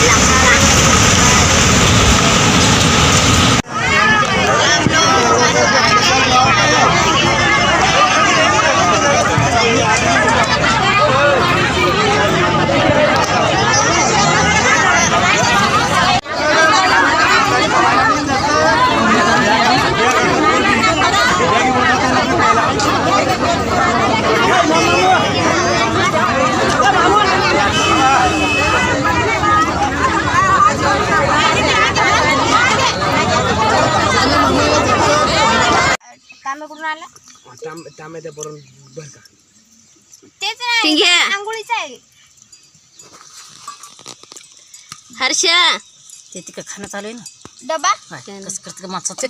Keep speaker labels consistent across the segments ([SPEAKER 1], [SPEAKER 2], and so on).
[SPEAKER 1] Yeah. कामे कुठून आला
[SPEAKER 2] टमाट्या बरोबर बर का.
[SPEAKER 1] तेच
[SPEAKER 3] ठीक
[SPEAKER 1] नाही
[SPEAKER 3] आहे.
[SPEAKER 1] आंघोळीचं आहे.
[SPEAKER 3] हर्षा.
[SPEAKER 4] ते तिकडे खाणं चालू आहे ना.
[SPEAKER 1] डबा?
[SPEAKER 4] काय, कसं करते का माणसाचं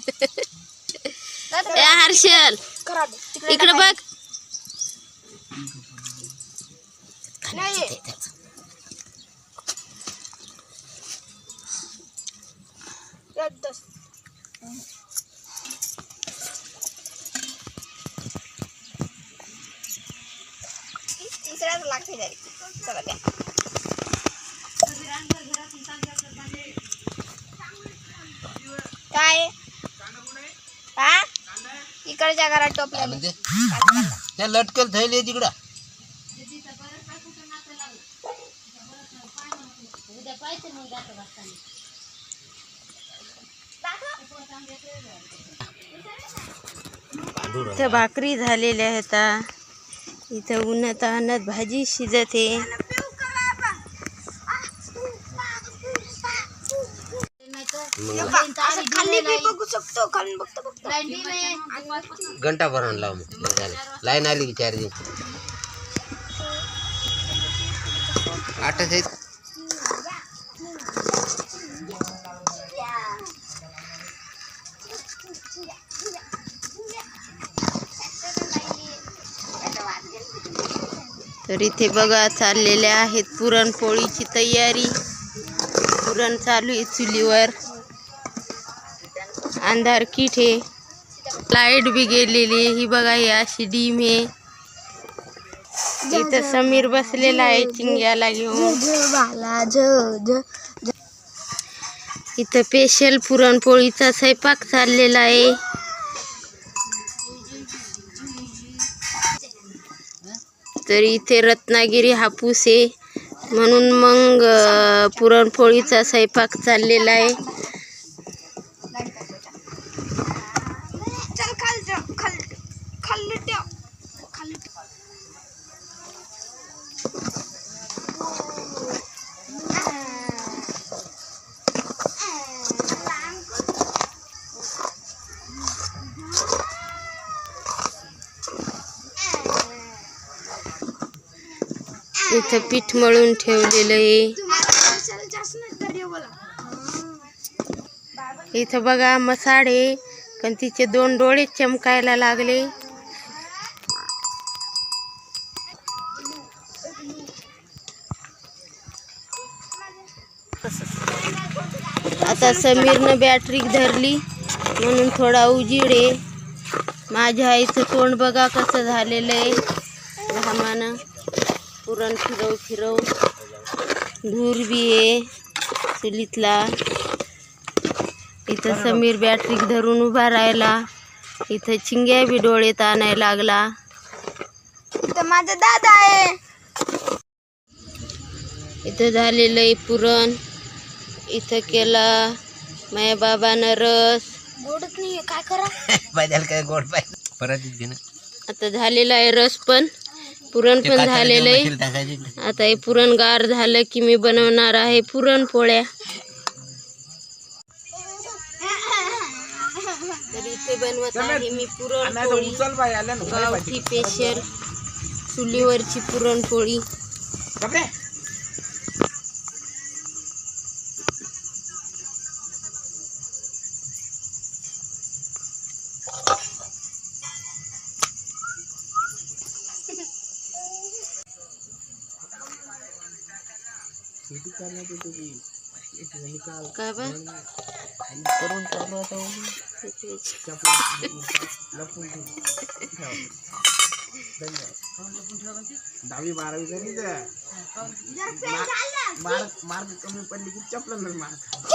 [SPEAKER 3] ए हर्षल
[SPEAKER 1] खराब तिकडे
[SPEAKER 3] इकडे बघ.
[SPEAKER 1] नाही.
[SPEAKER 4] ते- त्याचं.
[SPEAKER 1] चला द्या काय? हा? इकडच्या घरात टोपल्या
[SPEAKER 2] त्या लटकल थैली तिकडं.
[SPEAKER 3] इथं भाकरी झालेल्या आहेत इथं उन्हात अन्नात भाजी शिजत आहे.
[SPEAKER 2] घंटा भरून लाव लाईन आली की चार्जिंग आठच आहेत.
[SPEAKER 3] तर इथे बघा चाललेल्या आहेत पुरणपोळीची तयारी. पुरण चालू आहे चुलीवर. अंधार किट आहे. लाइट बी गेलेली ही बघा ही अशी डीम आहे. इथं समीर बसलेला आहे चिंग्याला घेऊन. इथं स्पेशल पुरणपोळीचा स्वयंपाक चाललेला आहे. तर इथे रत्नागिरी हापूस आहे. म्हणून मग पुरणपोळीचा स्वयंपाक चाललेला आहे. इथं पीठ मळून ठेवलेलं आहे. इथं बघा मसाडे पण तिचे दोन डोळे चमकायला लागले. आता समीरनं बॅटरी धरली म्हणून थोडा उजीड आहे. माझ्या आईचं तोंड बघा कसं झालेलं आहे. घामानं पुरण फिरव फिरव. धूर बी आहे चुलीतला इथं समीर बॅटरी धरून उभा राहिला. इथं चिंग्या बी डोळेत आणायला लागला.
[SPEAKER 1] तर माझा दादा आहे.
[SPEAKER 3] इथं झालेलं आहे पुरण. इथं केला माझ्या बाबानं रस.
[SPEAKER 1] गोडच नाही काय करा?
[SPEAKER 2] पाहिजे काय गोड पाहिजे? परत घे ना.
[SPEAKER 3] आता झालेला आहे रस पण. पुरण पण झालेलं आहे. आता हे पुरण गार झालं की मी बनवणार आहे पुरणपोळ्या तर इथे बनवत आहे मी पुरणपोळी गावठी स्पेशल चुलीवरची पुरणपोळी काय बा
[SPEAKER 2] करून चालू आता
[SPEAKER 5] दहावी बारावी झाली तर
[SPEAKER 1] जर फेल झालं
[SPEAKER 5] मार्क मार्क कमी पडले की चपलं मार्क